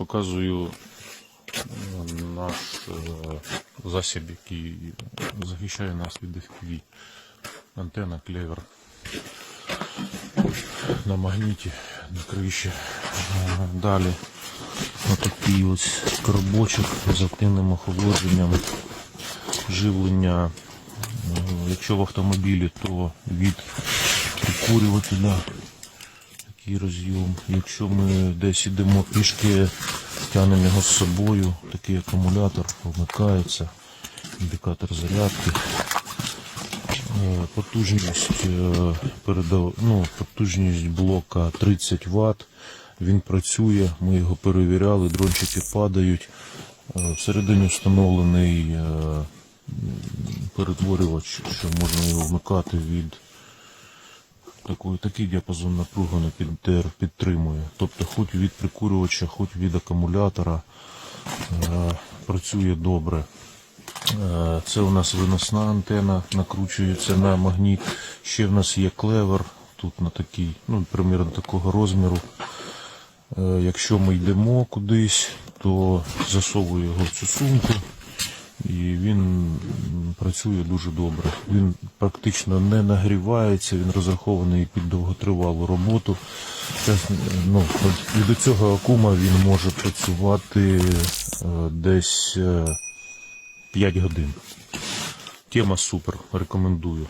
Показую е, наш е, засіб, який захищає нас від FPV. Антенна клевер на магніті, на криші. Е, Далі отакий ось коробочок з активним охолодженням, живлення. Якщо в автомобілі, то від прикурювателя такий розйом. Якщо ми десь ідемо пішки, тягнемо його з собою, такий акумулятор вмикається, індикатор зарядки. Е, Потужність, е, передав, ну, потужність блока 30 Вт. Він працює, ми його перевіряли, дрончики падають. Е, Всередині встановлений перетворювач, що можна його вмикати від такий, такий діапазон напруги на підтер підтримує. Тобто хоч від прикурювача, хоч від акумулятора е, працює добре. Е, Це у нас виносна антена, накручується на магніт. Ще в нас є клевер, тут на такий, ну, примірно такого розміру. Е, Якщо ми йдемо кудись, то засовую його в цю сумку і він працює дуже добре. Він практично не нагрівається, він розрахований під довготривалу роботу. Ну, і до цього акума він може працювати е, десь е, 5 годин. Тема супер, рекомендую.